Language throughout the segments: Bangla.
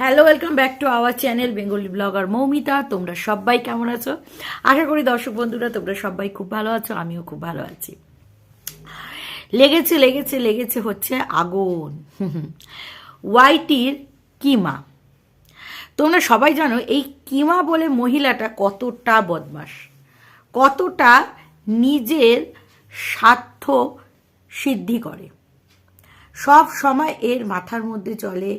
Hello welcome back to our channel Bengali blogger Moumita তোমরা সবাই কেমন আছো? আশা করি দর্শক বন্ধুরা, তোমরা সবাই খুব ভালো আছো, আমিও খুব ভালো আছি। লেগেছে লেগেছে লেগেছে হচ্ছে আগুন। ওয়াইটির কিমা। তোমরা সবাই জানো, এই কিমা বলে মহিলাটা কতটা বদমাস কতটা নিজের স্বার্থ সিদ্ধি করে। সব সময় এর মাথার মধ্যে চলে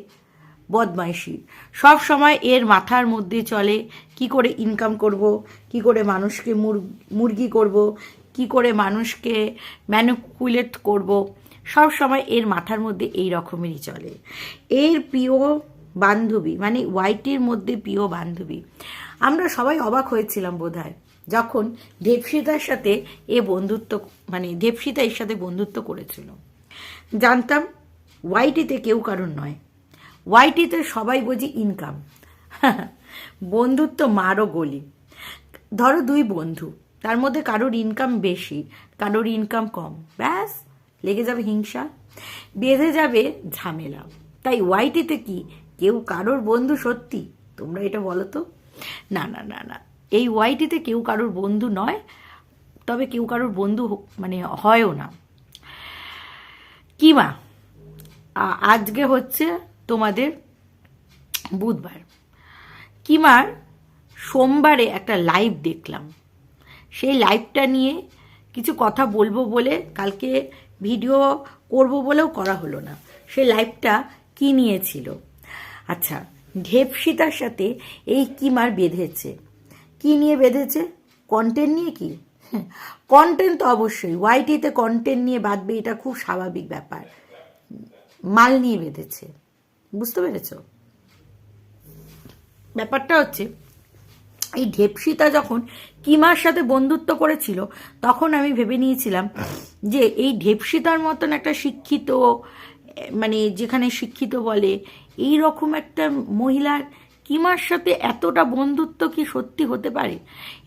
বদমাইশি। সব সময় এর মাথার মধ্যে চলে, কি করে ইনকাম করব, কি করে মানুষকে মুর- মুরগি করব, কি করে মানুষকে ম্যানুকুলেট করব, সব সময় এর মাথার মধ্যে এই রকমেরই চলে। এর প্রিয় বান্ধবী মানে ওয়াইটির মধ্যে প্রিয় বান্ধবী, আমরা সবাই অবাক হয়েছিলাম বোধহয়, যখন দেবসিতার সাথে এ বন্ধুত্ব মানে দেবসিতা এর সাথে বন্ধুত্ব করেছিল। জানতাম ওয়াইটিতে কেউ কারণ নয়। ওয়াইটিতে সবাই বুঝি ইনকাম বন্ধুত্ব মারও গলি। ধরো দুই বন্ধু, তার মধ্যে কারোর ইনকাম বেশি, কারোর ইনকাম কম। ব্যাস, লেগে যাবে হিংসা, বেঁধে যাবে ঝামেলা। তাই ওয়াইটিতে কি, কেউ কারোর বন্ধু সত্যি? তোমরা এটা বলো তো? না না না না। এই ওয়াইটিতে কেউ কারোর বন্ধু নয়, তবে কেউ কারোর বন্ধু মানে হয়ও না। কিমা আজকে হচ্ছে তোমাদের বুধবার। কিমার সোমবারে একটা লাইভ দেখলাম। সেই লাইভটা নিয়ে কিছু কথা বলব বলে কালকে ভিডিও করব বলেও করা হলো না। সেই লাইভটা কি নিয়েছিল? আচ্ছা ঢেপসিতার সাথে এই কিমার বেঁধেছে। কি নিয়ে বেঁধেছে? কন্টেন্ট নিয়ে কি? কন্টেন্ট তো অবশ্যই। ওয়াইটিতে কন্টেন্ট নিয়ে বাঁধবে এটা খুব স্বাভাবিক ব্যাপার। মাল নিয়ে বেঁধেছে। বুঝতে পেরেছ? ব্যাপারটা হচ্ছে, এই ঢেপসিতা যখন কিমার সাথে বন্ধুত্ব করেছিল, তখন আমি ভেবে নিয়েছিলাম যে এই ঢেপসিতার মতন একটা শিক্ষিত মানে যেখানে শিক্ষিত বলে, এই রকম একটা মহিলার কিমার সাথে এতটা বন্ধুত্ব কি সত্যি হতে পারে?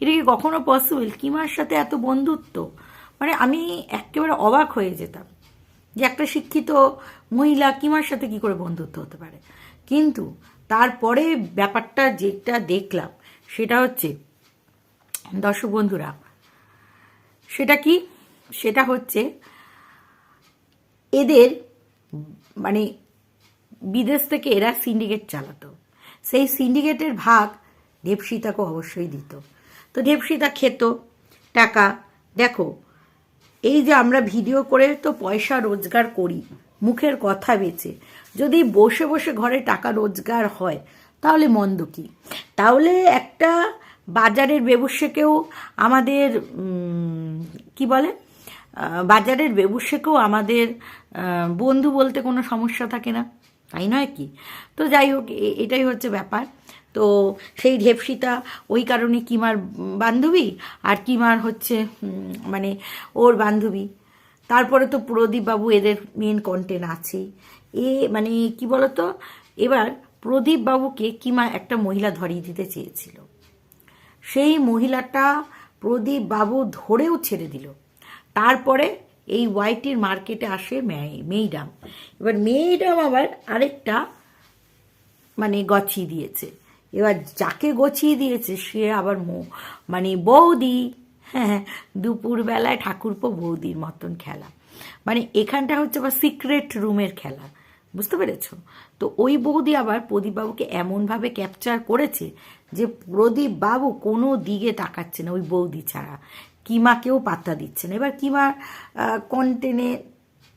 এটা কি কখনো পসিবল কিমার সাথে এত বন্ধুত্ব? মানে আমি একেবারে অবাক হয়ে যেতাম। যে একটা শিক্ষিত মহিলা কিমার সাথে কি করে বন্ধুত্ব হতে পারে? কিন্তু তারপরে ব্যাপারটা যেটা দেখলাম, সেটা হচ্ছে, দর্শক বন্ধুরা, সেটা কি? সেটা হচ্ছে, এদের মানে বিদেশ থেকে এরা সিন্ডিকেট চালাতো। সেই সিন্ডিকেটের ভাগ দেবসিতাকে অবশ্যই দিত। তো দেবসিতা খেত, টাকা, দেখো এই যে আমরা ভিডিও করে তো পয়সা রোজগার করি, মুখের কথা বেচে। যদি বসে বসে ঘরে টাকা রোজগার হয়, তাহলে মন্দ কি? তাহলে একটা বাজারের ব্যবসাকেও আমাদের কি বলে? বাজারের ব্যবসাকেও আমাদের বন্ধু বলতে কোনো সমস্যা থাকে না। তাই নয় কি? তো যাই হোক এটাই হচ্ছে ব্যাপার। তো সেই ঢেপসিতা ওই কারণে কিমার বান্ধবী আর কিমার হচ্ছে মানে ওর বান্ধবী। তারপরে তো প্রদীপবাবু এদের মেন কন্টেন্ট আছেই। এ মানে কি বলতো? এবার প্রদীপবাবুকে কিমা একটা মহিলা ধরিয়ে দিতে চেয়েছিল। সেই মহিলাটা প্রদীপ বাবু ধরেও ছেড়ে দিল। তারপরে এই ওয়াইটির মার্কেটে আসে মেইডাম এবার মেইডাম আবার আরেকটা মানে গছিয়ে দিয়েছে। এবার যাকে গছিয়ে দিয়েছে, সে আবার মো মানে বৌদি। হ্যাঁ দুপুরবেলায় ঠাকুরপো বৌদির মতন খেলা। মানে এখানটা হচ্ছে আবার সিক্রেট রুমের খেলা। বুঝতে পেরেছ? তো ওই বৌদি আবার প্রদীপবাবুকে এমনভাবে ক্যাপচার করেছে যে প্রদীপ বাবু কোনো দিকে তাকাচ্ছে না, ওই বৌদি ছাড়া। কিমাকেও পাত্তা দিচ্ছে না। এবার কিমা কন্টেনে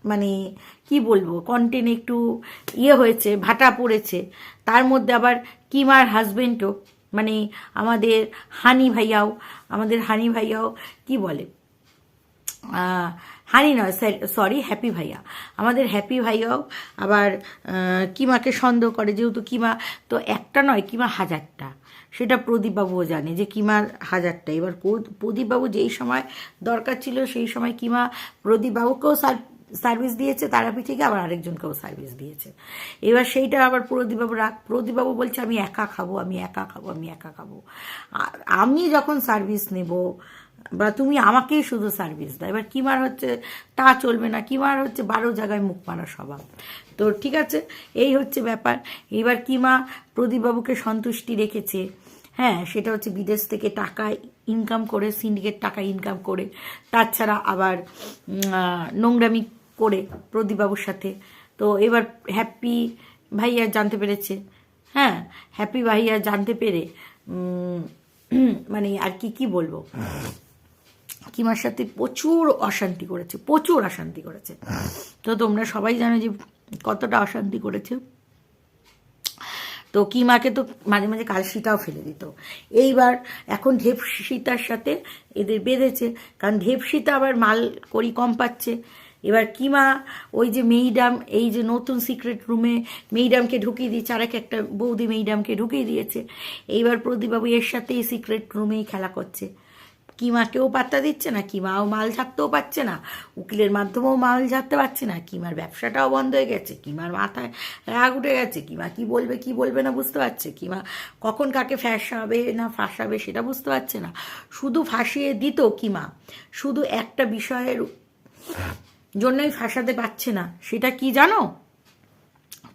মানে কি বলব কন্টেন্ট একটু ইয়ে হয়েছে, ভাটা পড়েছে। তার মধ্যে আবার কিমার হাজবেন্ডও মানে আমাদের হানি ভাইয়াও, আমাদের হানি ভাইয়াও কি বলে? হানি নয় সরি হ্যাপি ভাইয়া। আমাদের হ্যাপি ভাইয়াও আবার কিমাকে সন্দেহ করে, যেহেতু কিমা, তো একটা নয়, কিমা হাজারটা। সেটা প্রদীপবাবুও জানে যে কিমার হাজারটা। এবার প্রদ- প্রদীপবাবু যেই সময় দরকার ছিল, সেই সময় কিমা প্রদীপবাবুকেও সার সার্ভিস দিয়েছে তারাপি থেকে আবার আরেকজনকেও সার্ভিস দিয়েছে। এবার সেইটা আবার প্রদীপবাবু রাগ প্রদীপবাবু বলছে, আমি একা খাব, আমি একা খাব, আমি একা খাব। আমি যখন সার্ভিস নেব, বা তুমি আমাকেই শুধু সার্ভিস দাও, এবার কিমার হচ্ছে, তা চলবে না কিমার হচ্ছে, বারো জায়গায় মুখ মারা স্বভাব। তো ঠিক আছে, এই হচ্ছে ব্যাপার। এবার কিমা প্রদীপবাবুকে সন্তুষ্টি রেখেছে। হ্যাঁ সেটা হচ্ছে বিদেশ থেকে টাকা ইনকাম করে সিন্ডিকেট টাকা ইনকাম করে, তাছাড়া আবার নোংরামি করে প্রদীপবাবুর সাথে। তো এবার হ্যাপি ভাইয়া জানতে পেরেছে। হ্যাঁ হ্যাপি ভাইয়া জানতে পেরে মানে আর কি কি বলব? কিমার সাথে প্রচুর অশান্তি করেছে, প্রচুর অশান্তি করেছে। তো তোমরা সবাই জানো যে কতটা অশান্তি করেছে। তো কিমাকে তো মাঝে মাঝে কালশিটাও ফেলে দিত। এইবার এখন ঢেপসিতার সাথে এদের বেঁধেছে, কারণ ঢেপসিতা আবার মাল করি কম পাচ্ছে। এবার কিমা, ওই যে মেইডাম, এই যে নতুন সিক্রেট রুমে মেইডামকে ঢুকিয়ে দিয়েছে আর এক একটা বৌদি মেইডামকে ঢুকিয়ে দিয়েছে। এইবার প্রদীপবাবু এর সাথে এই সিক্রেট রুমেই খেলা করছে। কিমাকেও পাত্তা দিচ্ছে না, কিমাও মাল ঝাড়তেও পারছে না, উকিলের মাধ্যমেও মাল ঝাড়তে পারছে না, কিমার ব্যবসাটাও বন্ধ হয়ে গেছে, কিমার মাথায় রাগ উঠে গেছে, কিমা কি বলবে কি বলবে না বুঝতে পারছে, কিমা কখন কাকে ফ্যাসাবে না ফাঁসাবে সেটা বুঝতে পারছে না। শুধু ফাঁসিয়ে দিত কিমা, শুধু একটা বিষয়ের জন্যই ফাঁসাতে পারছে না। সেটা কি জানো?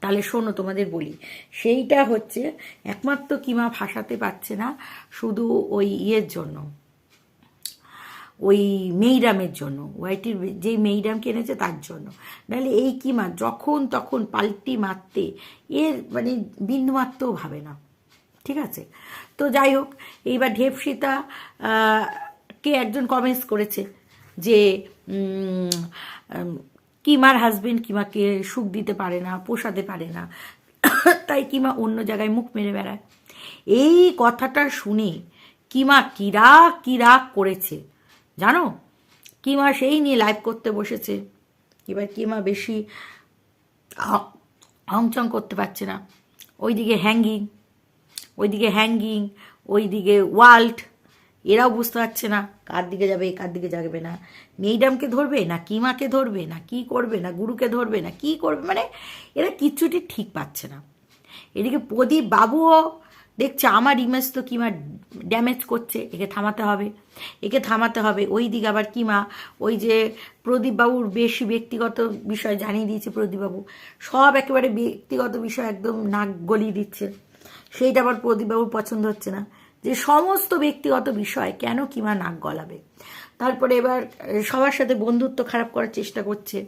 তাহলে শোনো, তোমাদের বলি। সেইটা হচ্ছে, একমাত্র কিমা ফাঁসাতে পারছে না, শুধু ওই ইয়ের জন্য। ওই মেইডামের জন্য। ওয়াইটির যে মেইডাম কিনেছে তার জন্য। নাহলে এই কিমা যখন তখন পাল্টি মারতে, এর মানে বিন্দুমাত্রও ভাবে না। ঠিক আছে? তো যাই হোক, এইবার ঢেপসিতা কে একজন কমেন্টস করেছে। যে কিমার হাজবেন্ড কিমাকে সুখ দিতে পারে না, পোষাতে পারে না, তাই কিমা অন্য জায়গায় মুখ মেরে বেড়ায়। এই কথাটা শুনে কিমা কিরা কিরা করেছে, জানো? কিমা সেই নিয়ে লাইভ করতে বসেছে। এবার কিমা বেশি হংচং করতে পারছে না। ওইদিকে হ্যাঙ্গিং ওইদিকে হ্যাঙ্গিং ওইদিকে ওয়াল্ট এরাও বুঝতে পারছে না কার দিকে যাবে, কার দিকে যাবে না। মেইডামকে ধরবে না কিমাকে ধরবে, না কি করবে, না গুরুকে ধরবে, না কি করবে মানে এরা কিচ্ছুটি ঠিক পাচ্ছে না। এদিকে প্রদীপ বাবুও দেখছে আমার ইমেজ তো কিমা ড্যামেজ করছে, একে থামাতে হবে, একে থামাতে হবে। ওই দিকে আবার কিমা ওই যে প্রদীপবাবুর বেশি ব্যক্তিগত বিষয় জানিয়ে দিয়েছে প্রদীপবাবু সব একেবারে ব্যক্তিগত বিষয় একদম নাক গলিয়ে দিচ্ছে। সেইটা আবার প্রদীপবাবুর পছন্দ হচ্ছে না। যে সমস্ত ব্যক্তিগত বিষয় কেন কিমা নাক গলাবে। তারপরে এবার সবার সাথে বন্ধুত্ব খারাপ করার চেষ্টা করছে।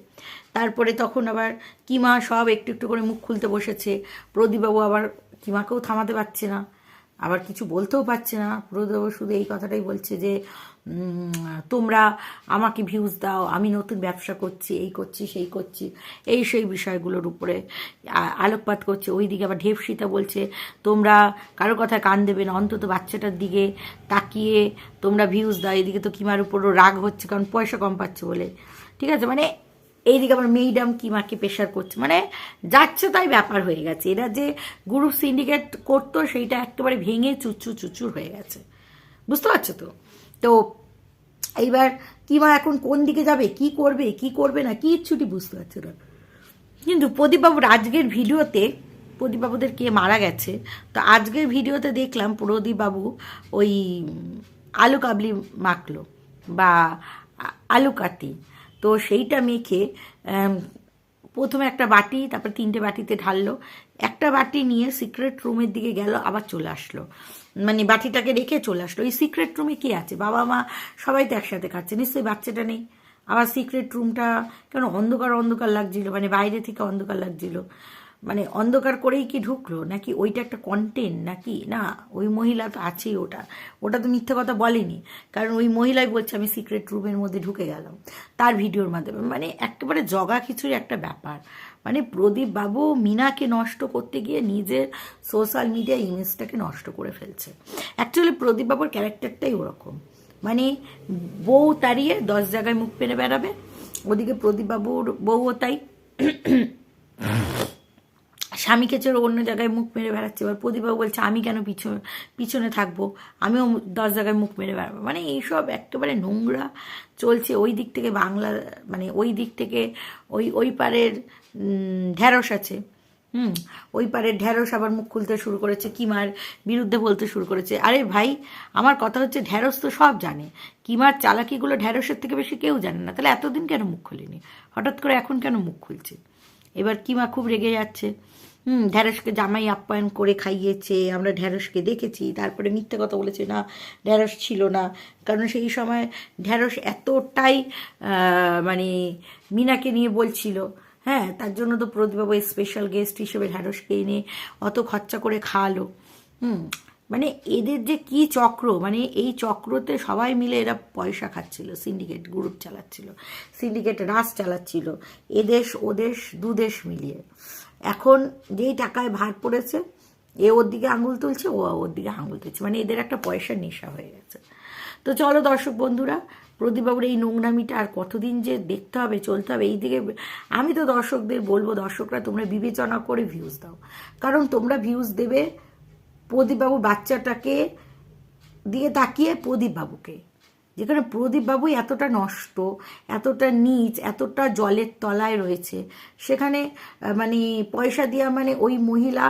তারপরে তখন আবার কিমা সব একটু একটু করে মুখ খুলতে বসেছে। প্রদীপবাবু আবার কিমাকেও থামাতে পারছে না। আবার কিছু বলতেও পারছে না। প্রদীপবাবু শুধু এই কথাটাই বলছে যে তোমরা আমাকে ভিউজ দাও, আমি নতুন ব্যবসা করছি, এই করছি, সেই করছি, এই সেই বিষয়গুলোর উপরে আলোকপাত করছে। ওইদিকে আবার ঢেপসিতা বলছে, তোমরা কারও কথায় কান দেবে না, অন্তত বাচ্চাটার দিকে তাকিয়ে তোমরা ভিউজ দাও। এদিকে তো কিমার উপরও রাগ হচ্ছে, কারণ পয়সা কম পাচ্ছে বলে। ঠিক আছে? মানে এইদিকে আবার মেইডাম কিমাকে প্রেশার করছে। মানে যাচ্ছে তাই ব্যাপার হয়ে গেছে। এরা যে গ্রুপ সিন্ডিকেট করতো, সেইটা একেবারে ভেঙে চুচু চুচুর হয়ে গেছে। বুঝতে পারছ তো? তো এইবার কিমা এখন কোন দিকে যাবে? কি করবে? কি করবে না? কিচ্ছুটি বুঝতে পারছে না। কিন্তু প্রদীপবাবুর আজকের ভিডিওতে প্রদীপবাবুদের কে মারা গেছে, তো আজকের ভিডিওতে দেখলাম প্রদীপবাবু ওই আলু কাবলি মাখলো বা আলু কাতি তো সেইটা মেখে প্রথমে একটা বাটি, তারপর তিনটে বাটিতে ঢাললো। একটা বাটি নিয়ে সিক্রেট রুমের দিকে গেল, আবার চলে আসলো। মানে বাটিটাকে রেখে চলে আসলো। এই সিক্রেট রুমে কে আছে? বাবা, মা সবাই তো একসাথে খাচ্ছে। নিশ্চয়ই বাচ্চাটা নেই। আবার সিক্রেট রুমটা কেন অন্ধকার অন্ধকার লাগছিল? মানে বাইরে থেকে অন্ধকার লাগছিল। মানে অন্ধকার করেই কি ঢুকলো? নাকি ওইটা একটা কন্টেন্ট নাকি? না, ওই মহিলা তো আছেই ওটা। ওটা তো মিথ্যে কথা বলেনি। কারণ ওই মহিলাই বলছে, আমি সিক্রেট রুমের মধ্যে ঢুকে গেলাম। তার ভিডিওর মাধ্যমে। মানে একেবারে জগা খিচুড়ি একটা ব্যাপার। মানে প্রদীপ বাবু মিনাকে নষ্ট করতে গিয়ে নিজের সোশ্যাল মিডিয়া ইমেজটাকে নষ্ট করে ফেলছে। অ্যাকচুয়ালি প্রদীপ বাবুর ক্যারেক্টারটাই ওরকম। মানে বউ তাড়িয়ে দশ জায়গায় মুখ পেরে বেড়াবে, ওদিকে প্রদীপ বাবুর বউও তাই। স্বামীকে ছেড়ে অন্য জায়গায় মুখ মেরে বেড়াচ্ছে। এবার প্রদীপবাবু বলছে, আমি কেন পিছনে পিছনে থাকব? আমিও দশ জায়গায় মুখ মেরে বেড়াবো। মানে এইসব একেবারে নোংরা চলছে। ওই দিক থেকে বাংলা মানে ওই দিক থেকে ওই ওই পারের ঢ্যাঁড়স আছে। হুম, ওই পারে ঢ্যাঁড়স আবার মুখ খুলতে শুরু করেছে, কিমার বিরুদ্ধে বলতে শুরু করেছে। আরে ভাই, আমার কথা হচ্ছে ঢ্যাঁড়স তো সব জানে। কিমার চালাকিগুলো ঢ্যাঁড়সের থেকে বেশি কেউ জানে না। তাহলে এতদিন কেন মুখ খুলেনি? হঠাৎ করে এখন কেন মুখ খুলছে? এবার কিমা খুব রেগে যাচ্ছে। হুম ঢ্যাঁড়সকে জামাই আপ্যায়ন করে খাইয়েছে, আমরা ঢ্যাঁড়সকে দেখেছি। তারপরে মিথ্যে কথা বলেছে, না ঢ্যাঁড়স ছিল না। কারণ সেই সময় ঢ্যাঁড়স এতটাই মানে মিনাকে নিয়ে বলছিল হ্যাঁ তার জন্য তো প্রদীপবাবু স্পেশাল গেস্ট হিসেবে ঢ্যাঁড়সকে এনে অত খরচা করে খাওয়ালো। হুম মানে এদের যে কি চক্র মানে এই চক্রতে সবাই মিলে এরা পয়সা খাচ্ছিল সিন্ডিকেট গ্রুপ চালাচ্ছিল সিন্ডিকেট রাস চালাচ্ছিল এদেশ ওদেশ দুদেশ মিলিয়ে। এখন যেই টাকায় ভার পড়েছে, এ ওর দিকে আঙুল তুলছে, ও ওর দিকে আঙুল তুলছে। মানে এদের একটা পয়সার নেশা হয়ে গেছে। তো চলো দর্শক বন্ধুরা, প্রদীপবাবুর এই নোংরামিটা আর কতদিন যে দেখতে হবে, চলতে হবে এই দিকে আমি তো দর্শকদের বলব, দর্শকরা তোমরা বিবেচনা করে ভিউজ দাও। কারণ তোমরা ভিউজ দেবে প্রদীপবাবু বাচ্চাটাকে দিয়ে তাকিয়ে প্রদীপবাবুকে। যেখানে প্রদীপবাবুই এতটা নষ্ট, এতটা নিচ, এতটা জলের তলায় রয়েছে, সেখানে মানে পয়সা দেওয়া মানে ওই মহিলা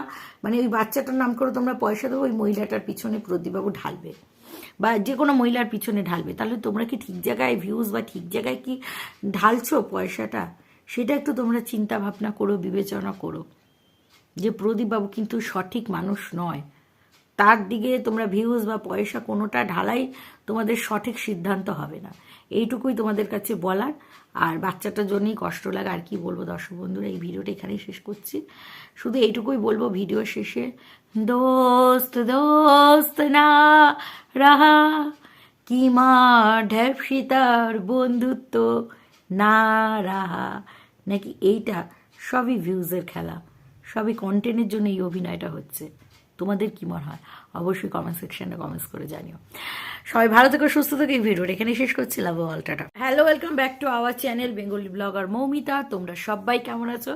মানে ওই বাচ্চাটার নাম করে তোমরা পয়সা দেবো, ওই মহিলাটার পিছনে প্রদীপবাবু ঢালবে। বা যে কোনো মহিলার পিছনে ঢালবে। তাহলে তোমরা কি ঠিক জায়গায় ভিউজ বা ঠিক জায়গায় কি ঢালছো পয়সাটা? সেটা একটু তোমরা চিন্তা ভাবনা করো, বিবেচনা করো। যে প্রদীপবাবু কিন্তু সঠিক মানুষ নয়। তার দিকে তোমরা ভিউজ বা পয়সা কোনোটা ঢালাই তোমাদের সঠিক সিদ্ধান্ত হবে না। এইটুকুই তোমাদের কাছে বলার। আর বাচ্চাটার জন্যই কষ্ট লাগে, আর কি বলব দর্শক বন্ধুরা, এই ভিডিওটা এখানেই শেষ করছি। শুধু এইটুকুই বলব, ভিডিও শেষে, দোস্ত দোস্ত, না, রাহা, কি মা ঢ্যাপসিতার বন্ধুত্ব, না, রাহা। নাকি এইটা সবই ভিউজের খেলা, সবই কন্টেন্টের জন্য এই অভিনয়টা হচ্ছে। তোমাদের কি মনে হয়? অবশ্যই কমেন্ট সেকশনে কমেন্টস করে জানিও। সবাই ভালো থেকে, সুস্থ থেকে, এই ভিডিওটা এখানে শেষ করছি। Love all tata. Hello welcome back to our channel Bengali blogger Moumita তোমরা সবাই কেমন আছো?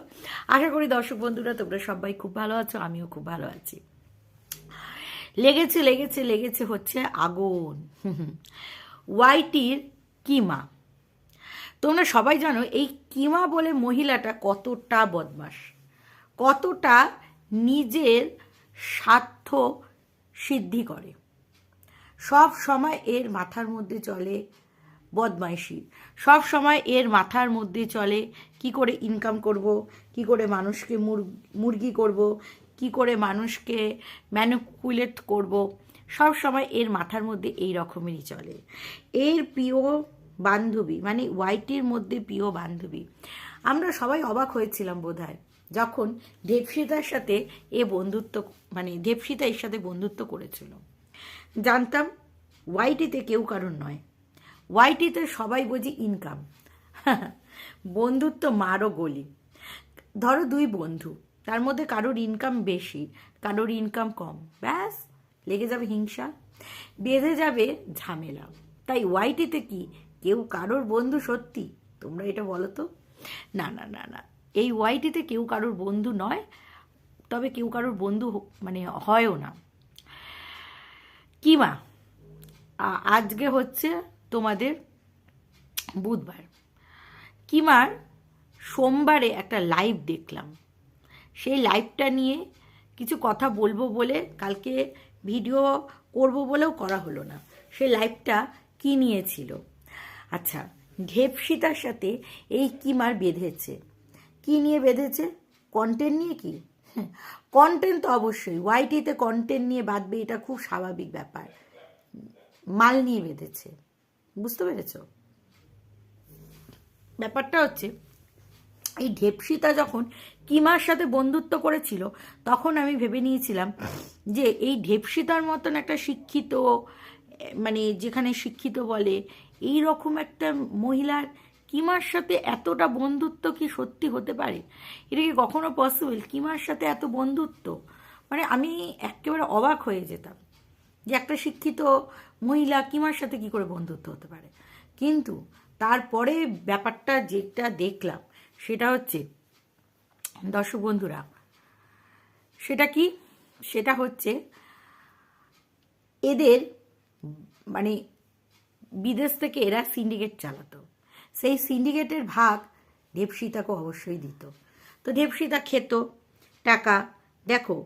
আশা করি দর্শক বন্ধুরা, তোমরা সবাই খুব ভালো আছো, আমিও খুব ভালো আছি। লেগেছে লেগেছে লেগেছে হচ্ছে আগুন। ওয়াইটির কিমা। তোমরা সবাই জানো, এই কিমা বলে মহিলাটা কতটা বদমাস, কতটা নিজের স্বার্থ সিদ্ধি করে। সব সময় এর মাথার মধ্যে চলে বদমাইশি। সব সময় এর মাথার মধ্যে চলে কি করে ইনকাম করব, কি করে মানুষকে মুর- মুরগি করব, কি করে মানুষকে ম্যানুকুলেট করব, সব সময় এর মাথার মধ্যে এই রকমেরই চলে। এর প্রিয় বান্ধবী মানে ওয়াইটির মধ্যে প্রিয় বান্ধবী, আমরা সবাই অবাক হয়েছিলাম বোধহয়। যখন দেবসিতার সাথে এ বন্ধুত্ব মানে দেবসিতা এর সাথে বন্ধুত্ব করেছিল। জানতাম ওয়াইটিতে কেউ কারণ নয়। ওয়াইটিতে সবাই বুঝি ইনকাম বন্ধুত্ব মারও গলি। ধরো দুই বন্ধু, তার মধ্যে কারোর ইনকাম বেশি, কারোর ইনকাম কম। ব্যাস, লেগে যাবে হিংসা, বেঁধে যাবে ঝামেলা। তাই ওয়াইটিতে কি কেউ কারোর বন্ধু সত্যি? তোমরা এটা বলো তো? না না না না। এই ওয়াইটিতে কেউ কারোর বন্ধু নয়, তবে কেউ কারোর বন্ধু মানে হয়ও না। কিমা আজকে হচ্ছে তোমাদের বুধবার। কিমার সোমবারে একটা লাইভ দেখলাম। সেই লাইভটা নিয়ে কিছু কথা বলব বলে কালকে ভিডিও করব বলেও করা হলো না। সেই লাইভটা কি নিয়েছিল? আচ্ছা ঢেপসিতার সাথে এই কিমার বেঁধেছে। কি নিয়ে বেঁধেছে? কন্টেন্ট নিয়ে কি? কন্টেন্ট তো অবশ্যই। ওয়াইটিতে কন্টেন্ট নিয়ে বাঁধবে, এটা খুব স্বাভাবিক ব্যাপার। মাল নিয়ে বেঁধেছে। বুঝতে পেরেছ? ব্যাপারটা হচ্ছে, এই ঢেপসিতা যখন কিমার সাথে বন্ধুত্ব করেছিল, তখন আমি ভেবে নিয়েছিলাম যে এই ঢেপসিতার মতন একটা শিক্ষিত মানে যেখানে শিক্ষিত বলে এই রকম একটা মহিলার কিমার সাথে এতটা বন্ধুত্ব কি সত্যি হতে পারে? এটা কি কখনো পসিবল কিমার সাথে এত বন্ধুত্ব? মানে আমি একেবারে অবাক হয়ে যেতাম যে একটা শিক্ষিত মহিলা কিমার সাথে কি করে বন্ধুত্ব হতে পারে। কিন্তু তারপরে ব্যাপারটা যেটা দেখলাম, সেটা হচ্ছে, দর্শক বন্ধুরা, সেটা কি? সেটা হচ্ছে, এদের মানে বিদেশ থেকে এরা সিন্ডিকেট চালাতো। সেই সিন্ডিকেটের ভাগ দেবসিতাকে অবশ্যই দিত। তো দেবসিতা খেত, টাকা, দেখো,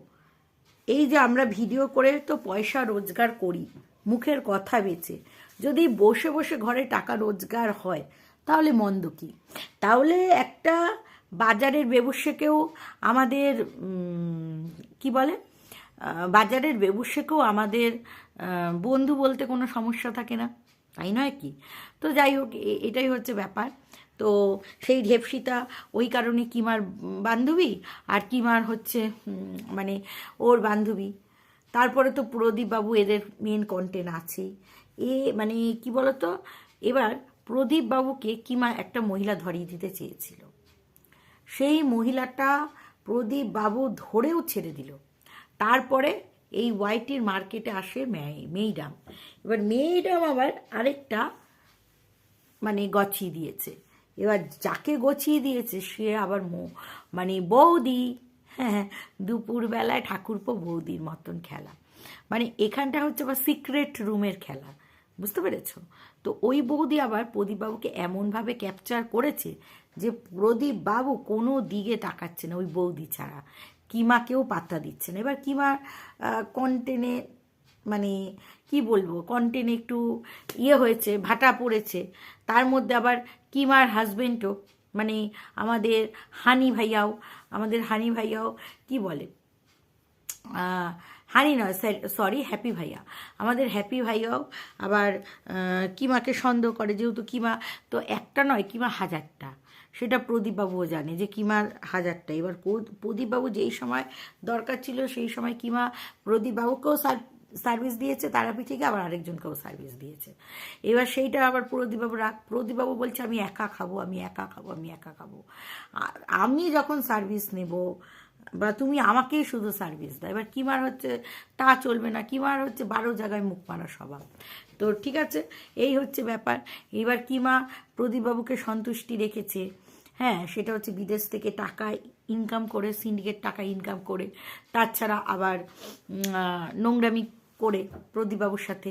এই যে আমরা ভিডিও করে তো পয়সা রোজগার করি, মুখের কথা বেচে, যদি বসে বসে ঘরে টাকা রোজগার হয়, তাহলে মন্দ কি? তাহলে একটা বাজারের ব্যবসাকেও আমাদের কি বলে বাজারের ব্যবসাকেও আমাদের বন্ধু বলতে কোনো সমস্যা থাকে না। তাই নয় কি? তো যাই হোক এটাই হচ্ছে ব্যাপার। তো সেই ঢেপসিতা ওই কারণে কিমার বান্ধবী আর কিমার হচ্ছে মানে ওর বান্ধবী। তারপরে তো প্রদীপবাবু এদের মেন কন্টেন্ট আছেই। এ মানে কি বলতো? এবার প্রদীপবাবুকে কিমা একটা মহিলা ধরিয়ে দিতে চেয়েছিল। সেই মহিলাটা প্রদীপ বাবু ধরেও ছেড়ে দিল। তারপরে এই ওয়াইটির মার্কেটে আসে মেয়ে- মেইডাম। এবার মেইডাম আবার আরেকটা মানে গছিয়ে দিয়েছে। এবার যাকে গছিয়ে দিয়েছে, সে আবার মো মানে বৌদি। হ্যাঁ দুপুরবেলায় ঠাকুরপো বৌদির মতন খেলা। মানে এখানটা হচ্ছে আবার সিক্রেট রুমের খেলা। বুঝতে পেরেছ? তো ওই বৌদি আবার প্রদীপবাবুকে এমনভাবে ক্যাপচার করেছে যে প্রদীপ বাবু কোনো দিকে তাকাচ্ছে না, ওই বৌদি ছাড়া। কিমাকেও পাত্তা দিচ্ছে না। এবার কিমা কন্টেনে মানে কি বলব কন্টেন্ট একটু ইয়ে হয়েছে, ভাটা পড়েছে। তার মধ্যে আবার কিমার হাজবেন্ডও মানে আমাদের হানি ভাইয়াও, আমাদের হানি ভাইয়াও, কি বলে হানি নয় সরি হ্যাপি ভাইয়া। আমাদের হ্যাপি ভাইয়াও আবার কিমাকে সন্দেহ করে, যেহেতু কিমা, তো একটা নয়, কিমা হাজারটা। সেটা প্রদীপবাবুও জানে যে কিমার হাজারটা। এবার প্রদীপবাবু যেই সময় দরকার ছিল, সেই সময় কিমা প্রদীপবাবুকেও সার সার্ভিস দিয়েছে তারাপীঠেকে আবার আরেকজনকেও সার্ভিস দিয়েছে। এবার সেইটা আবার প্রদীপবাবু রাগ প্রদীপবাবু বলছে, আমি একা খাব, আমি একা খাব, আমি একা খাব। আমি যখন সার্ভিস নেব, বা তুমি আমাকেই শুধু সার্ভিস দাও, এবার কিমার হচ্ছে, তা চলবে না কিমার হচ্ছে, বারো জায়গায় মুখ মারা স্বভাব তো ঠিক আছে, এই হচ্ছে ব্যাপার। এবার কিমা প্রদীপবাবুকে সন্তুষ্টি রেখেছে হ্যাঁ সেটা হচ্ছে বিদেশ থেকে টাকা ইনকাম করে সিন্ডিকেট টাকা ইনকাম করে, তাছাড়া আবার নোংরামি করে প্রদীপবাবুর সাথে।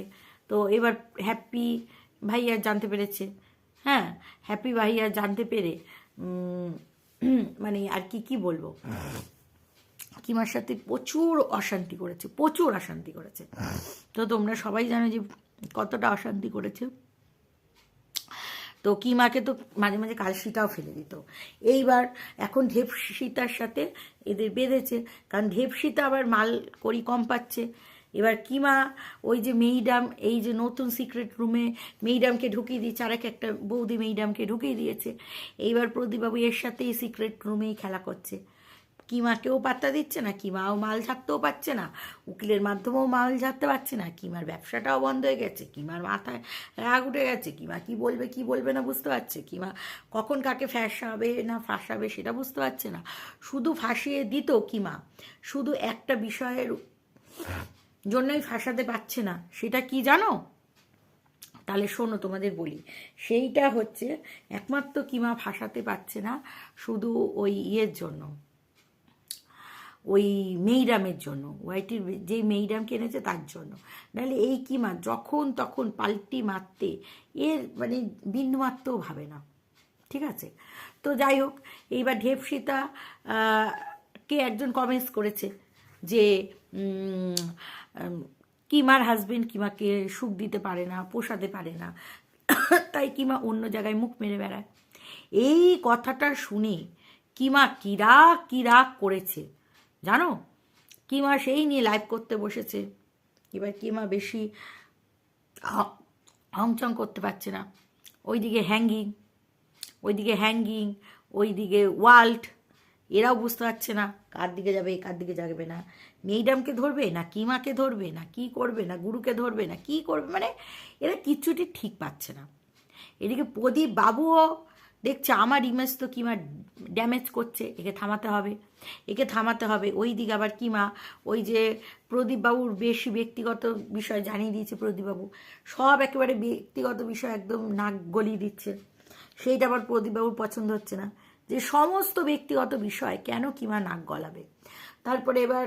তো এবার হ্যাপি ভাইয়া জানতে পেরেছে। হ্যাঁ হ্যাপি ভাইয়া জানতে পেরে মানে আর কি কি বলব? কিমার সাথে প্রচুর অশান্তি করেছে, প্রচুর অশান্তি করেছে। তো তোমরা সবাই জানো যে কতটা অশান্তি করেছে। তো কিমাকে তো মাঝে মাঝে কালশিটাও ফেলে দিত। এইবার এখন ঢেপসিতার সাথে এদের বেঁধেছে, কারণ ঢেপসিতা আবার মাল করি কম পাচ্ছে। এবার কিমা, ওই যে মেইডাম, এই যে নতুন সিক্রেট রুমে মেইডামকে ঢুকিয়ে দিয়েছে, আর এক একটা বৌদি মেইডামকে ঢুকিয়ে দিয়েছে। এইবার প্রদীপবাবু এর সাথেই সিক্রেট রুমেই খেলা করছে। কিমাকেও পাত্তা দিচ্ছে না কিমাও মাল ঝাড়তেও পারছে না, উকিলের মাধ্যমেও মাল ঝাড়তে পারছে না কিমার ব্যবসাটাও বন্ধ হয়ে গেছে কিমার মাথায় রাগ উঠে গেছে কিমা কি বলবে কি বলবে না বুঝতে পারছে কিমা কখন কাকে ফ্যাসাবে না ফাঁসাবে সেটা বুঝতে পারছে না। শুধু ফাঁসিয়ে দিত কিমা শুধু একটা বিষয়ের জন্যই ফাঁসাতে পারছে না, সেটা কি জানো? তাহলে শোনো তোমাদের বলি, সেইটা হচ্ছে একমাত্র কিমা ফাঁসাতে পারছে না শুধু ওই ইয়ের জন্য। ওই মেইডামের জন্য ওয়াইটির যেই মেইডামকে এনেছে তার জন্য। নাহলে এই কিমা যখন তখন পাল্টি মারতে, এর মানে বিন্দুমাত্রও ভাবে না। ঠিক আছে? তো যাই হোক, এইবার ঢেপসিতা কে একজন কমেন্টস করেছে যে কিমার হাজবেন্ড কিমাকে সুখ দিতে পারে না, পোষাতে পারে না। তাই কিমা অন্য জায়গায় মুখ মেরে বেড়ায়। এই কথাটা শুনে কিমা কিরা কিরা করেছে। জানো? কিমা সেই নিয়ে লাইভ করতে বসেছে। এবার কিমা বেশি হংচং করতে পারছে না। ওইদিকে হ্যাঙ্গিং ওইদিকে হ্যাঙ্গিং ওইদিকে ওয়াল্ট এরাও বুঝতে পারছে না কার দিকে যাবে, কার দিকে যাবে না। মেইডামকে ধরবে না কিমাকে ধরবে, না কি করবে, না গুরুকে ধরবে, না কি করবে? মানে এরা কিচ্ছুটি ঠিক পাচ্ছে না। এদিকে প্রদীপ বাবুও দেখছে আমার ইমেজ তো কিমা ড্যামেজ করছে, একে থামাতে হবে, একে থামাতে হবে। ওই দিকে আবার কিমা ওই যে প্রদীপবাবুর বেশি ব্যক্তিগত বিষয় জানিয়ে দিয়েছে প্রদীপবাবু। সব একেবারে ব্যক্তিগত বিষয় একদম নাক গলিয়ে দিচ্ছে। সেইটা আবার প্রদীপবাবুর পছন্দ হচ্ছে না। যে সমস্ত ব্যক্তিগত বিষয় কেন কিমা নাক গলাবে? তারপরে এবার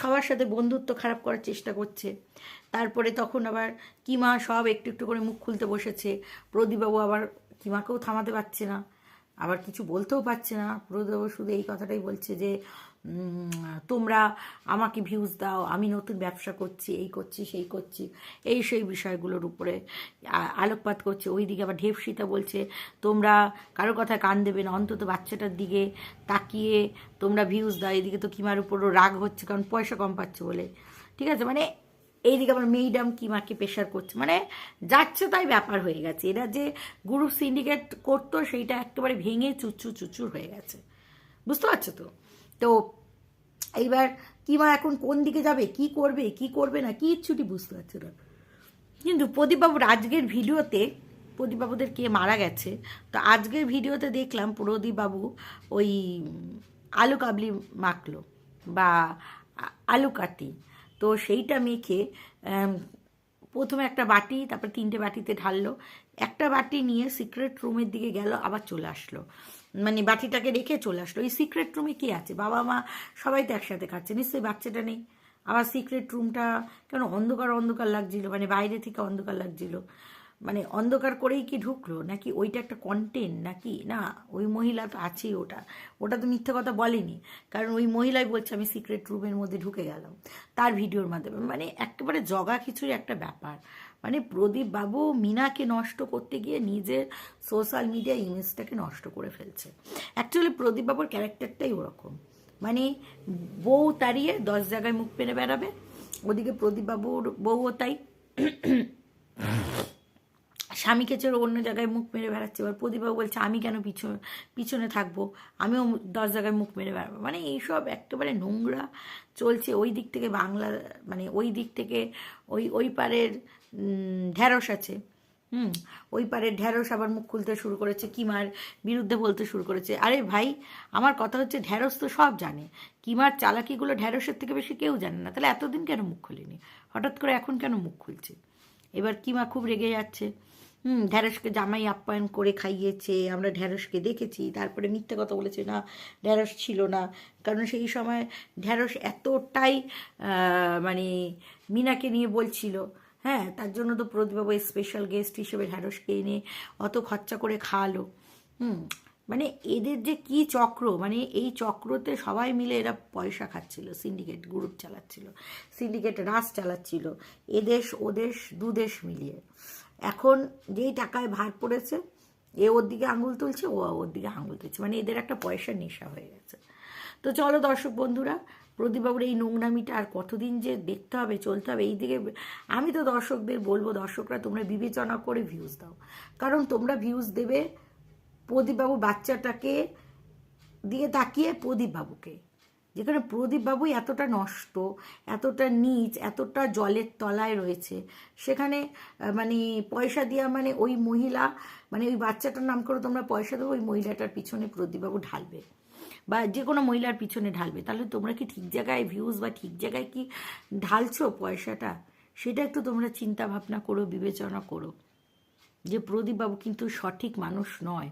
সবার সাথে বন্ধুত্ব খারাপ করার চেষ্টা করছে। তারপরে তখন আবার কিমা সব একটু একটু করে মুখ খুলতে বসেছে। প্রদীপবাবু আবার কিমাকেও থামাতে পারছে না। আবার কিছু বলতেও পারছে না। প্রদীপবাবু শুধু এই কথাটাই বলছে যে তোমরা আমাকে ভিউজ দাও, আমি নতুন ব্যবসা করছি, এই করছি, সেই করছি। এই সেই বিষয়গুলোর উপরে আলোকপাত করছে। ওইদিকে আবার ঢেপসিতা বলছে, তোমরা কারও কথা কান দেবে না, অন্তত বাচ্চাটার দিকে তাকিয়ে তোমরা ভিউজ দাও। এদিকে তো কিমার উপরও রাগ হচ্ছে, কারণ পয়সা কম পাচ্ছে বলে। ঠিক আছে? মানে এইদিকে আবার মেইডাম কি মাকে প্রেশার করছে। মানে যাচ্ছে তাই ব্যাপার হয়ে গেছে। এরা যে গ্রুপ সিন্ডিকেট করতো সেইটা একেবারে ভেঙে চুচু চুচুর হয়ে গেছে। বুঝতে পারছ তো? তো এইবার কিমা এখন কোন দিকে যাবে? কি করবে? কি করবে না? কিচ্ছুটি বুঝতে পারছে না। কিন্তু প্রদীপবাবুর আজকের ভিডিওতে, প্রদীপবাবুদের কে মারা গেছে, তো আজকের ভিডিওতে দেখলাম প্রদীপবাবু ওই আলু কাবলি মাখলো বা আলু কাটি। তো সেইটা মেখে প্রথমে একটা বাটি, তারপর তিনটে বাটিতে ঢাললো। একটা বাটি নিয়ে সিক্রেট রুমের দিকে গেল, আবার চলে আসলো। মানে বাটিটাকে রেখে চলে আসলো। এই সিক্রেট রুমে কি আছে? বাবা, মা সবাই তো একসাথে খাচ্ছে, নিশ্চয়ই বাচ্চাটা নেই। আবার সিক্রেট রুমটা কেন? অন্ধকার অন্ধকার লাগছিল মানে বাইরে থেকে অন্ধকার লাগছিল। মানে অন্ধকার করেই কি ঢুকলো? নাকি ওইটা একটা কন্টেন্ট নাকি? না, ওই মহিলা তো আছেই ওটা। ওটা তো মিথ্যে কথা বলেনি। কারণ ওই মহিলাই বলছে, আমি সিক্রেট রুমের মধ্যে ঢুকে গেলাম। তার ভিডিওর মাধ্যমে। মানে একেবারে জগা খিচুড়ি একটা ব্যাপার। মানে প্রদীপ বাবু মিনাকে নষ্ট করতে গিয়ে নিজের সোশ্যাল মিডিয়া ইমেজটাকে নষ্ট করে ফেলছে। অ্যাকচুয়ালি প্রদীপ বাবুর ক্যারেক্টারটাই ওরকম। মানে বউ তাড়িয়ে দশ জায়গায় মুখ পেরে বেড়াবে। ওদিকে প্রদীপবাবুর বউও তাই। স্বামীকে ছেড়ে অন্য জায়গায় মুখ মেরে বেড়াচ্ছে। এবার প্রদীপবাবু বলছে, আমি কেন পিছনে পিছনে থাকব? আমিও দশ জায়গায় মুখ মেরে বেড়াবো। মানে এইসব একেবারে নোংরা চলছে। ওই দিক থেকে বাংলা মানে ওই দিক থেকে ওই ওই পারের ঢ্যাঁড়স আছে। হুম, ওই পারের ঢ্যাঁড়স আবার মুখ খুলতে শুরু করেছে, কিমার বিরুদ্ধে বলতে শুরু করেছে। আরে ভাই, আমার কথা হচ্ছে ঢ্যাঁড়স তো সব জানে। কিমার চালাকিগুলো ঢ্যাঁড়সের থেকে বেশি কেউ জানে না। তাহলে এতদিন কেন মুখ খুলিনি? হঠাৎ করে এখন কেন মুখ খুলছে? এবার কিমা খুব রেগে যাচ্ছে। হুম ঢ্যাঁড়সকে জামাই আপ্যায়ন করে খাইয়েছে, আমরা ঢ্যাঁড়সকে দেখেছি। তারপরে মিথ্যে কথা বলেছে, না ঢ্যাঁড়স ছিল না। কারণ সেই সময় ঢ্যাঁড়স এতটাই মানে মিনাকে নিয়ে বলছিল হ্যাঁ তার জন্য তো প্রদীপবাবু স্পেশাল গেস্ট হিসেবে ঢ্যাঁড়সকে এনে অত খরচা করে খাওয়ালো হুম মানে এদের যে কি চক্র মানে এই চক্রতে সবাই মিলে এরা পয়সা খাচ্ছিল সিন্ডিকেট গ্রুপ চালাচ্ছিল সিন্ডিকেট রাস চালাচ্ছিল, এদেশ, ওদেশ, দুদেশ মিলিয়ে। এখন যেই টাকায় ভার পড়েছে, এ ওর দিকে আঙুল তুলছে, ও ওর দিকে আঙুল তুলছে। মানে এদের একটা পয়সার নেশা হয়ে গেছে। তো চলো দর্শক বন্ধুরা, প্রদীপবাবুর এই নোংরামিটা আর কতদিন যে দেখতে হবে, চলতে হবে, এই দিকে আমি তো দর্শকদের বলব, দর্শকরা তোমরা বিবেচনা করে ভিউজ দাও। কারণ তোমরা ভিউজ দেবে প্রদীপবাবু বাচ্চাটাকে দিয়ে তাকিয়ে প্রদীপবাবুকে। যেখানে প্রদীপবাবু এতটা নষ্ট, এতটা নিচ, এতটা জলের তলায় রয়েছে, সেখানে মানে পয়সা দেওয়া মানে ওই মহিলা মানে ওই বাচ্চাটার নাম করে তোমরা পয়সা দেবো, ওই মহিলাটার পিছনে প্রদীপবাবু ঢালবে। বা যে কোনো মহিলার পিছনে ঢালবে। তাহলে তোমরা কি ঠিক জায়গায় ভিউজ বা ঠিক জায়গায় কি ঢালছো পয়সাটা? সেটা একটু তোমরা চিন্তা ভাবনা করো, বিবেচনা করো। যে প্রদীপবাবু কিন্তু সঠিক মানুষ নয়।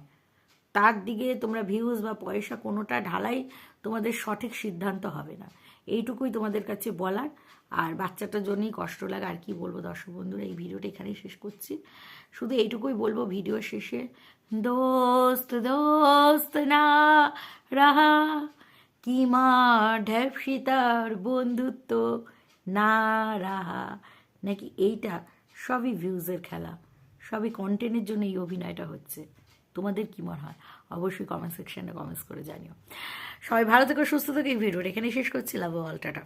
তার দিকে তোমরা ভিউজ বা পয়সা কোনোটা ঢালাই তোমাদের সঠিক সিদ্ধান্ত হবে না। এইটুকুই তোমাদের কাছে বলার। আর বাচ্চাটার জন্যই কষ্ট লাগে, আর কি বলব দর্শক বন্ধুরা, এই ভিডিওটা এখানেই শেষ করছি। শুধু এইটুকুই বলব, ভিডিও শেষে, দোস্ত দোস্ত না, রাহা, কি মা ঢ্যাপসিতার বন্ধুত্ব, না রাহা। নাকি এইটা? সবই ভিউজের খেলা। সবই কন্টেন্টের জন্য এই অভিনয়টা হচ্ছে। তোমাদের কি মনে হয়? অবশ্যই কমেন্ট সেকশনে কমেন্টস করে জানিও। সবাই ভালো থেকো, সুস্থ থেকে, এই ভিডিওটা এখানে শেষ করছি। করছিলাম অলটাটা